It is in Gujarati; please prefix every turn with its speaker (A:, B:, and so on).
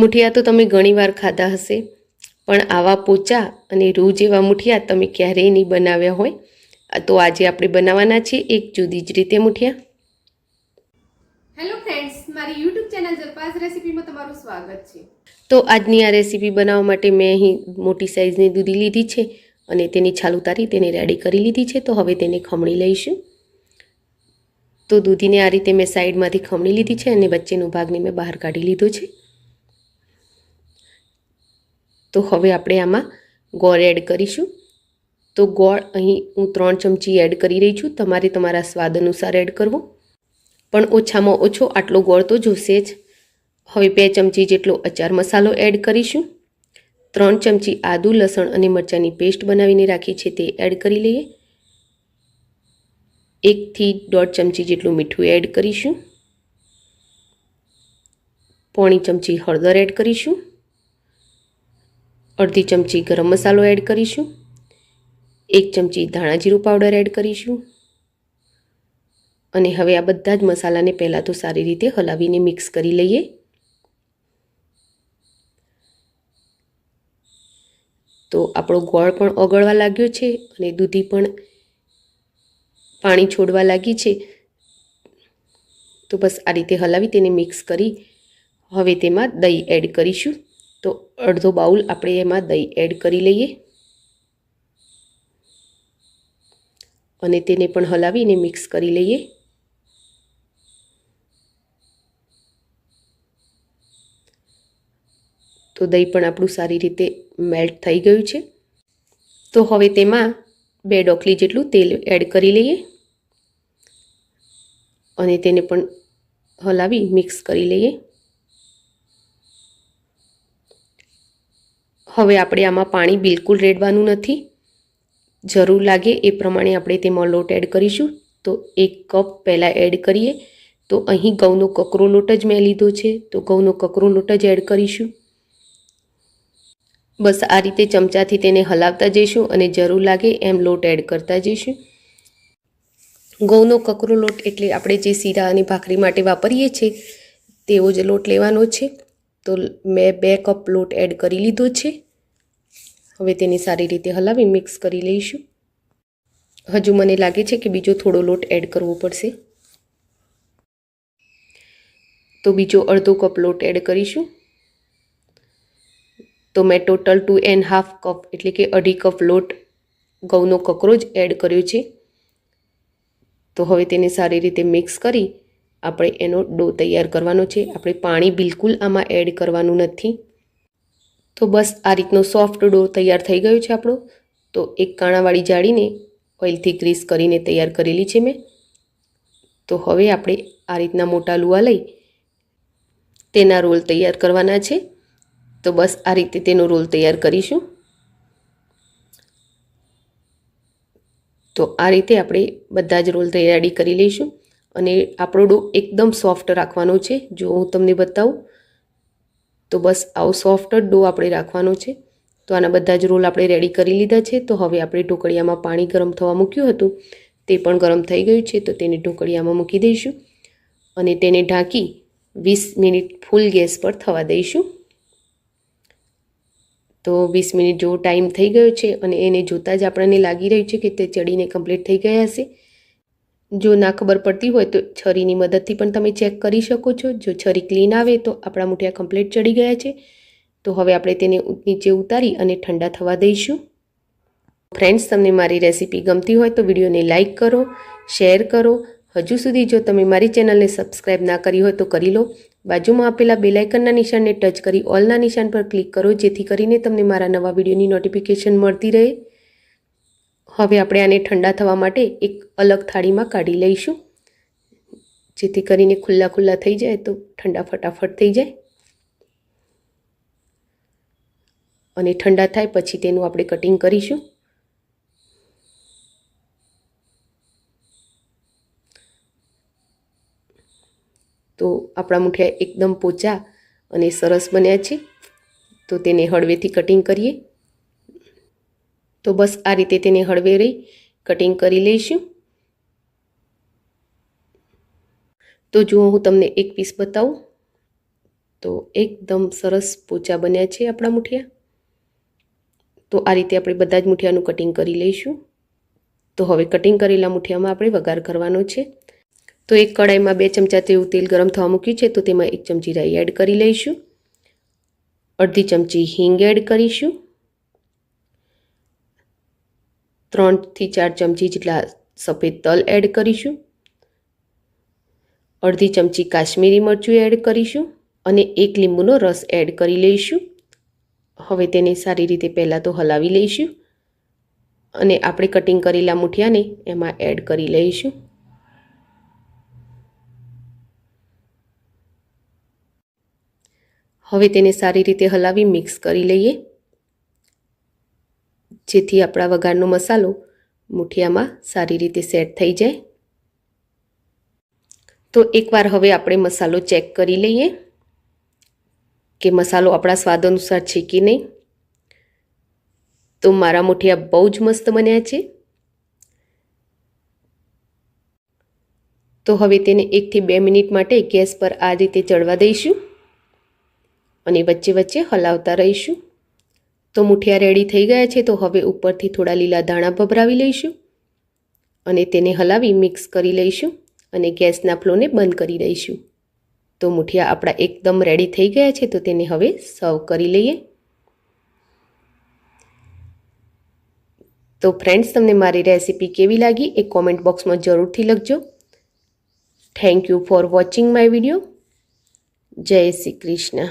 A: મુઠિયા તો તમે ઘણીવાર ખાધા હશે. પણ આવા પોચા અને રૂ જેવા મુઠિયા તમે ક્યારેય નહીં બનાવ્યા હોય. તો આજે આપણે બનાવવાના છીએ એક જુદી જ રીતે મુઠિયા.
B: હેલો ફ્રેન્ડ્સ મારી યુટ્યુબ ચેનલ જલપાસ રેસિપીમાં તમારું સ્વાગત છે.
A: તો આજની આ રેસીપી બનાવવા માટે મેં અહીં મોટી સાઇઝની દૂધી લીધી છે અને તેની છાલ ઉતારી તેને રેડી કરી લીધી છે. તો હવે તેને ખમણી લઈશું. તો દૂધીને આ રીતે મેં સાઈડમાંથી ખમણી લીધી છે અને વચ્ચેનો ભાગને મેં બહાર કાઢી લીધો છે. તો હવે આપણે આમાં ગોળ એડ કરીશું. તો ગોળ અહીં હું ત્રણ ચમચી એડ કરી રહી છું. તમારે તમારા સ્વાદ અનુસાર એડ કરવો. પણ ઓછામાં ઓછો આટલો ગોળ તો જોશે જ. હવે બે ચમચી જેટલો અચાર મસાલો એડ કરીશું. ત્રણ ચમચી આદુ, લસણ અને મરચાંની પેસ્ટ બનાવીને રાખી છે તે એડ કરી લઈએ. એકથી દોઢ ચમચી જેટલું મીઠું એડ કરીશું. પોણી ચમચી હળદર એડ કરીશું. અડધી ચમચી ગરમ મસાલો એડ કરીશું. એક ચમચી ધાણા જીરું પાવડર એડ કરીશું. અને હવે આ બધા જ મસાલાને પહેલાં તો સારી રીતે હલાવીને મિક્સ કરી લઈએ. તો આપણો ગોળ પણ ઓગળવા લાગ્યો છે અને દૂધી પણ પાણી છોડવા લાગી છે. તો બસ આ રીતે હલાવી તેને મિક્સ કરી હવે તેમાં દહીં એડ કરીશું. અડધો બાઉલ આપણે એમાં દહીં એડ કરી લઈએ. અને તેને પણ હલાવીને મિક્સ કરી લઈએ. તો દહીં પણ આપણું સારી રીતે મેલ્ટ થઈ ગયું છે. તો હવે તેમાં બે ડોકલી જેટલું તેલ એડ કરી લઈએ. અને તેને પણ હલાવી મિક્સ કરી લઈએ. હવે આપણે આમાં પાણી બિલકુલ રેડવાનું નથી. જરૂર લાગે એ પ્રમાણે આપણે તેમાં લોટ એડ કરીશું. તો એક કપ પહેલાં એડ કરીએ. તો અહીં ઘઉંનો કકરો લોટ જ મેં લીધો છે. તો ઘઉંનો કકરો લોટ જ એડ કરીશું. બસ આ રીતે ચમચાથી તેને હલાવતા જઈશું અને જરૂર લાગે એમ લોટ એડ કરતા જઈશું. ઘઉંનો કકરો લોટ એટલે આપણે જે શીરા અને ભાખરી માટે વાપરીએ છીએ તેવો જ લોટ લેવાનો છે. તો મેં બે કપ લોટ એડ કરી લીધો છે. હવે તેને સારી રીતે હલાવી મિક્સ કરી લઈશું. હજુ મને લાગે છે કે બીજો થોડો લોટ એડ કરવો પડશે. તો બીજો અડધો કપ લોટ એડ કરીશું. તો મેં total two and half cup એટલે કે અઢી કપ લોટ ઘઉંનો કકરો જ એડ કર્યો છે. તો હવે તેને સારી રીતે મિક્સ કરી આપણે એનો ડો તૈયાર કરવાનો છે. આપણે પાણી બિલકુલ આમાં એડ કરવાનું નથી. તો બસ આ રીતનો સોફ્ટ ડો તૈયાર થઈ ગયો છે આપણો. તો એક કાણાવાળી જાળીને ઓઇલથી ગ્રીસ કરીને તૈયાર કરેલી છે મેં. તો હવે આપણે આ રીતના મોટા લુવા લઈ તેના રોલ તૈયાર કરવાના છે. તો બસ આ રીતે તેનો રોલ તૈયાર કરીશું. તો આ રીતે આપણે બધા જ રોલ તૈયારી કરી લઈશું. અને આપણો ડો એકદમ સોફ્ટ રાખવાનો છે. જો હું તમને બતાવું, તો બસ આવો સોફ્ટ જ ડો આપણે રાખવાનો છે. તો આના બધા જ રોલ આપણે રેડી કરી લીધા છે. તો હવે આપણે ઢોકળિયામાં પાણી ગરમ થવા મૂક્યું હતું. તે પણ ગરમ થઈ ગયું છે. તો તેને ઢોકળિયામાં મૂકી દઈશું અને તેને ઢાંકી વીસ મિનિટ ફૂલ ગેસ પર થવા દઈશું. તો વીસ મિનિટ જેવો ટાઈમ થઈ ગયો છે અને એને જોતાં જ આપણને લાગી રહ્યું છે કે તે ચડીને કમ્પ્લીટ થઈ ગયા હશે. જો ના ખબર પડતી હોય તો છરીની મદદથી પણ તમે ચેક કરી શકો છો. જો છરી ક્લીન આવે તો આપણા મૂઠિયા કમ્પ્લીટ ચડી ગયા છે. તો હવે આપણે તેને નીચે ઉતારી અને ઠંડા થવા દઈશું. ફ્રેન્ડ્સ, તમને મારી રેસીપી ગમતી હોય તો વિડીયોને લાઇક કરો, શેર કરો. હજુ સુધી જો તમે મારી ચેનલને સબસ્ક્રાઈબ ના કરી હોય તો કરી લો. બાજુમાં આપેલા બેલાઇકનના નિશાનને ટચ કરી ઓલના નિશાન પર ક્લિક કરો, જેથી કરીને તમને મારા નવા વિડીયોની નોટિફિકેશન મળતી રહે. હવે આપણે આને ઠંડા થવા માટે એક અલગ થાળીમાં કાઢી લઈશું. જેથી કરીને ખુલ્લા ખુલ્લા થઈ જાય તો ઠંડા ફટાફટ થઈ જાય. અને ઠંડા થાય પછી તેનું આપણે કટિંગ કરીશું. તો આપણા મુઠિયા એકદમ પોચા અને સરસ બન્યા છે. તો તેને હળવેથી કટિંગ કરીએ. તો બસ આ રીતે તેને હળવે રહી કટિંગ કરી લઈશું. તો જુઓ હું તમને એક પીસ બતાવું. તો એકદમ સરસ પોચા બન્યા છે આપણા મુઠિયા. તો આ રીતે આપણે બધા જ મુઠિયાનું કટિંગ કરી લઈશું. તો હવે કટિંગ કરેલા મુઠિયામાં આપણે વઘાર કરવાનો છે. તો એક કડાઈમાં બે ચમચા તેવું તેલ ગરમ થવા મૂક્યું છે તો તેમાં એક ચમચી રાઈ એડ કરી લઈશું. અડધી ચમચી હિંગ એડ કરીશું. ત્રણથી ચાર ચમચી જેટલા સફેદ તલ એડ કરીશું. અડધી ચમચી કાશ્મીરી મરચું એડ કરીશું અને એક લીંબુનો રસ એડ કરી લઈશું. હવે તેને સારી રીતે પહેલાં તો હલાવી લઈશું અને આપણે કટિંગ કરેલા મુઠિયાને એમાં એડ કરી લઈશું. હવે તેને સારી રીતે હલાવી મિક્સ કરી લઈએ. જેથી આપણા વઘારનો મસાલો મુઠિયામાં સારી રીતે સેટ થઈ જાય. તો એકવાર હવે આપણે મસાલો ચેક કરી લઈએ કે મસાલો આપણા સ્વાદ અનુસાર છે કે નહીં. તો મારા મુઠિયા બહુ જ મસ્ત બન્યા છે. તો હવે તેને એકથી બે મિનિટ માટે ગેસ પર આ રીતે ચડવા દઈશું અને વચ્ચે વચ્ચે હલાવતા રહીશું. તો મુઠિયા રેડી થઈ ગયા છે, તો હવે ઉપરથી થોડા લીલા દાણા ભભરાવી લઈશું અને તેને હલાવી મિક્સ કરી લઈશું અને ગેસના ફ્લોને બંધ કરી દઈશું. તો મુઠિયા આપણા એકદમ રેડી થઈ ગયા છે, તો તેને હવે સર્વ કરી લઈએ. તો ફ્રેન્ડ્સ તમને મારી રેસિપી કેવી લાગી એ કોમેન્ટ બોક્સમાં જરૂરથી લખજો. Thank you for watching my video Jai Shri Krishna.